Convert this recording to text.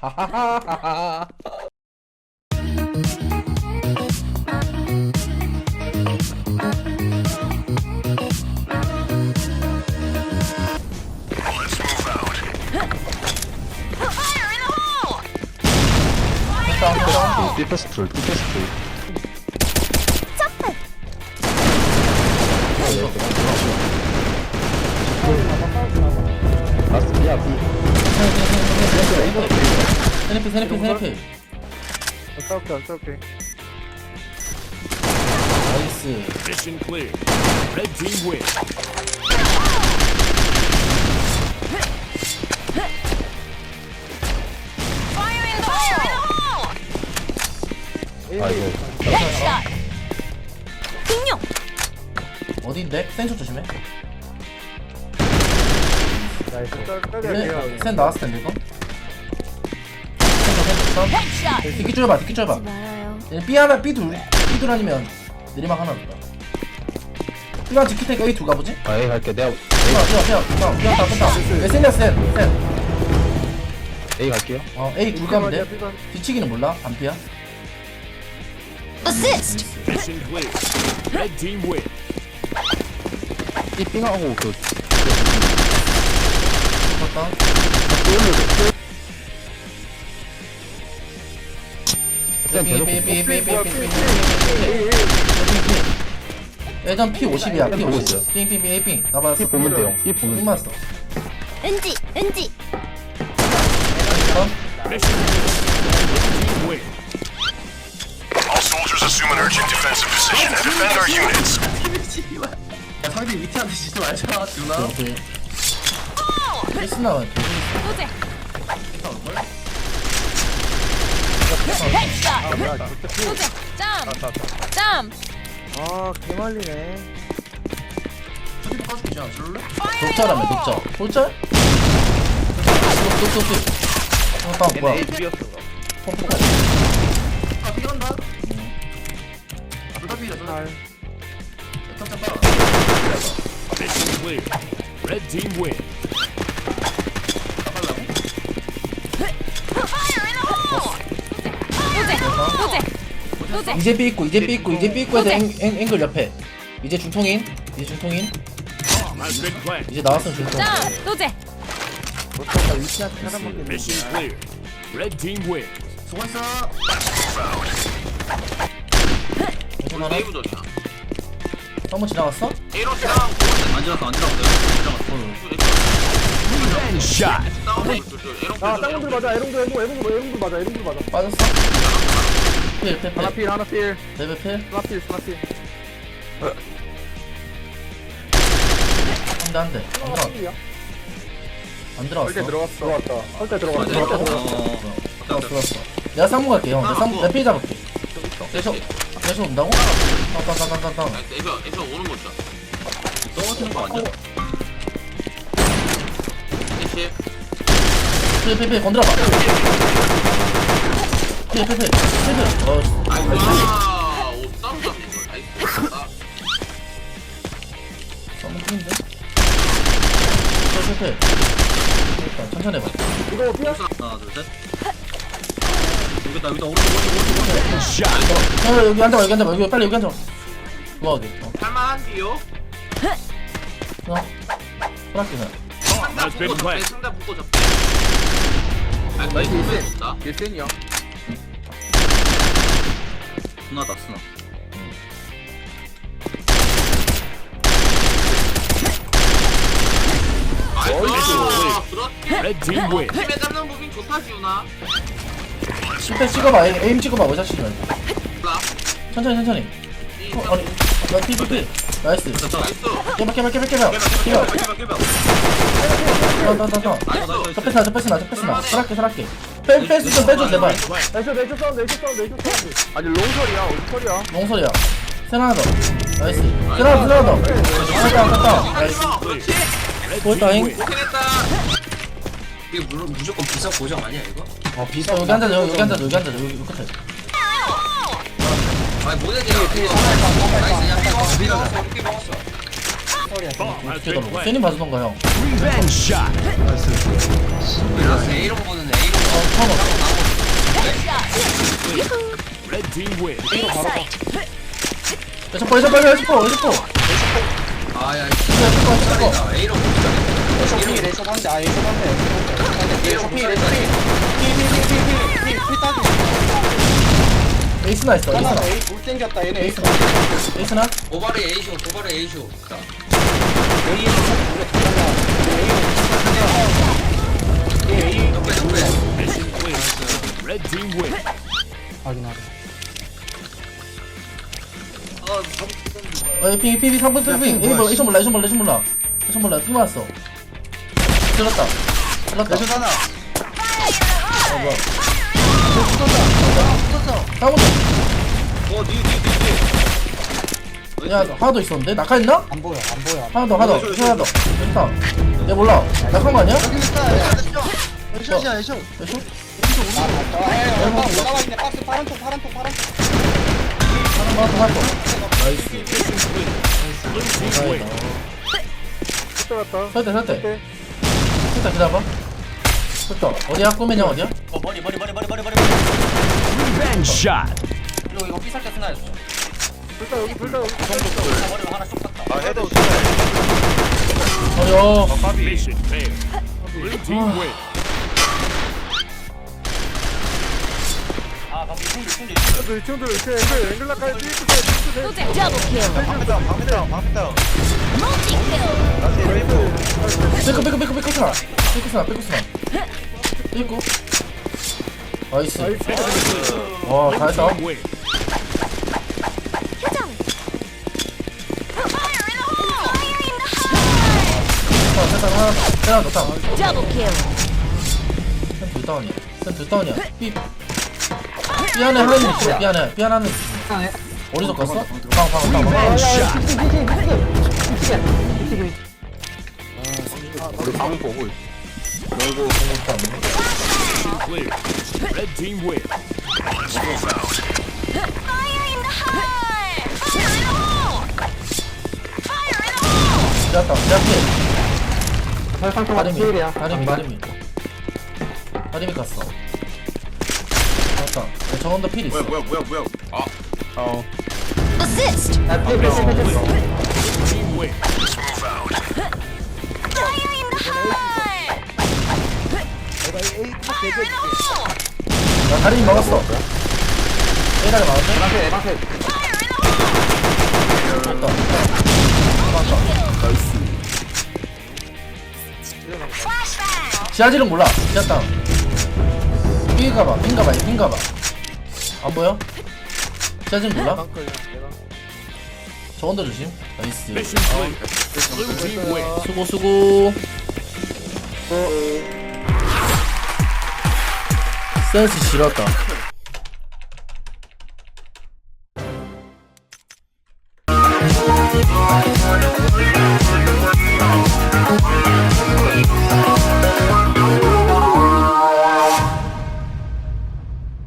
Die Pistol, die Pistol. Zappe! Was? Ja, wie? 세네필 세네필 세네필 싸울게 안 싸울게 나이스 Mission clear. 아이고 Headshot! 공룡! 어딘데? 센초 조심해 나이스 짤짤이 센 나왔을 텐데 이거 있어? 뒤끼 줄 봐, 뒤끼 줄여봐. 삐 하나 B 둘. B 둘 아니면 내리막 하나 있다 B만 지킬 테니까 A 둘 가보지? 아, A 갈게. 내가 A, 뛰어 뛰어 뛰어 뛰어 뛰어 다 뺐다 센이야 센센 A 갈게요. 어, A 둘 가면 돼. 뒤치기는 몰라? 반피야? Assist. Mission 그냥 계속 예전 P 50이야 P 50 빙빙빙 A빙 나봤어 이 보면 돼요 이 보면 돼요 맞았어 은지 은지 All soldiers assume an urgent defensive position and defend our units. 상대 위치한테 진짜 말잖아 누나 필수 나와 소재 아 개말리네 독자라며 독자. 독자? 독독독독. 어, 나 뭐야? pompo. 아, 비간다. Mission clear. Red team win. 소재 소재 이제 삐 있고 이제 삐 있고 이제 삐 있고 해도 앵, 앵, 앵글 옆에. 이제 중통인. 이제 중통인. 이제 나왔으면 중통. 짬 소재 어쩌다 위치한테 사람 먹겠네 Mission clear. Red team win. 수고했어. 우리 네이브전이야. 한번 지나갔어? 에이런스랑 안 지났어, 안 지났어. Shot. 다운 에이런 아 쌍문들 맞아 에롱도 에롱도 에롱도 에롱도 맞아 에롱도 맞아 빠졌어? 필, 필, 하나 필. 필 하나 필 레벨 필. 하나 필 하나 필 한 대, 한 대. 안 들어. 필이야 안 들어왔어. 설때 들어갔어 들어갔다 설때 들어갔어 들어갔다고? 들어왔어, 들어왔어. 내가 쌍문 갈게, 형. 내가 쌍문, 내가 필 잡을게. 계속, 계속 온다고? 땅, 땅, 땅, 땅, 땅. 에이션, 에이션 오는 거 있다. 떨어지는 거 아니야? 에이시. 필, 필, 필, 건드려봐. 필, 필. 어, 아, 오, 싸움 잡네, 이거. 나이스. 아? 필, 필, 필. 일단 천천히 해봐. 이거 삐야 하나, 둘, 셋. 여기다, 여기다, 오른쪽, 오른쪽, 오른쪽. 형, 여기 앉아봐, 여기 앉아봐. 여기 빨리 여기 앉아봐. 좋아하게. 어, 할만한데요? 어. 허락해, 그냥. 상다 잡게, planted. 상다 붙고 잡게. 아, 나이스, 있다. 일sen이야 그렇지. Red team win. 팀에 잡는 무빙 좋다, 지훈아. 실패 찍어봐, 에임, 에임 찍어봐. 의자 치지 말고. 몰라. 천천히, 천천히. 어, 아니, 나 필. 나이스. 나이스. 깨봐, 깨봐, 깨봐, 깨봐. 깨봐. 나, 나, 나, 나. 나이스. 저 패스나, 저 패스나, 저 패스나. 살았게, 살았게. 빼, 패스 좀 빼줘, 제발. 나이스 나이스 사운드 나이스 사운드 나이스 사운드 아니 롱설이야 어디설이야 롱소리야. 센 하나 더. 나이스. 센 하나 더. 갔다, 갔다. 나이스. 그렇지. Red 보였다잉. team win. 고생했다. 이게 물론 무조건 비싸 고정 아니야 이거? 어, 비싸. 여기 앉아줘, 여기, 여기 앉아줘, 여기 앉아줘. 여기, 여기 끝에. 아니 모델이야 나이스 이렇게 먹었어 been 더러 planted. 세님 봐주던가, 형. Shot. 그래서 A롱 보는 A롱 에스포 에스포 에스포 에스포 아야 에스포 에스포 A로 쇼핑이 레쇼 반대 아 레쇼 반대 쇼핑이 레쇼 피피피피피피 따기 에이스 나 있어 에이스 나. 에이스 물 땡겼다 얘네 에이스 나? 에이스 나 오바리 에이쇼 오바리 에이쇼. 에이스 물에 들어가 에이스 clear. Red team wins. 확인하게 어 피, 피, 피, 3분 트리핑 에이 몰라 에이션 몰라 에이션 몰라 에이션 몰라. 에이션 몰라 피 맞았어. 들었다. 들었다. 레이쇼 하나 어 뭐야. 붙었다 3분 어니니니니. 야 하나 더 있었는데? 낙하했나? 안 보여 안 보여. 하나 더 하나 더. 하나 더. 좋다 얘 몰라. 낙한 거 아니야? 여기 있다. 에이쇼 야 에이쇼 에이쇼? 올라와 있네 박스 파란 통 파란 통 파란 통 하나 더 하나 더 나이스 team wins. 설대 설대 설대 기다려봐 설대 어디야? 꾸미냐 어디야? Revenge shot. 어려 Mission failed. Blue team wins. 소재. Double kill. Multi kill. 삐꾸 삐꾸 삐꾸 삐꾸 스나 삐꾸 스나 삐꾸 스나 삐꾸 나이스 와 잘했다. 표정. Fire in the hole. Fire in the hole. 어, 세상 하나 더 하나 더 다운 Double kill. 쌤둘 다운이야 쌤둘 다운이야 삐 삐안에 하나는 있어 삐안에 삐안 있어 어디서 껐어? 방방방 Revenge shot. 우리 방 보고 있어. Clear. Red team wins. Fire in the hole. Fire in the hole. Fire in the hole. 지났다 지났지 다리미 다리미 다리미 다리미 갔어 맞다 정원도 필 있어 뭐야 뭐야 뭐야 아 어. Assist. Team wins. Fire in the hole. Fire in the hole. 나 다리미 먹었어 A다리 먹었네 에방세 에방세 Fire in the hole. 됐다 맞다 나이스 Flashbang. 지하질은 몰라 지하다 삥 가봐 삥 가봐 삥 가봐 안 보여? 지하질 몰라? 저건도 조심 나이스. 수고 수고 센스 지렸다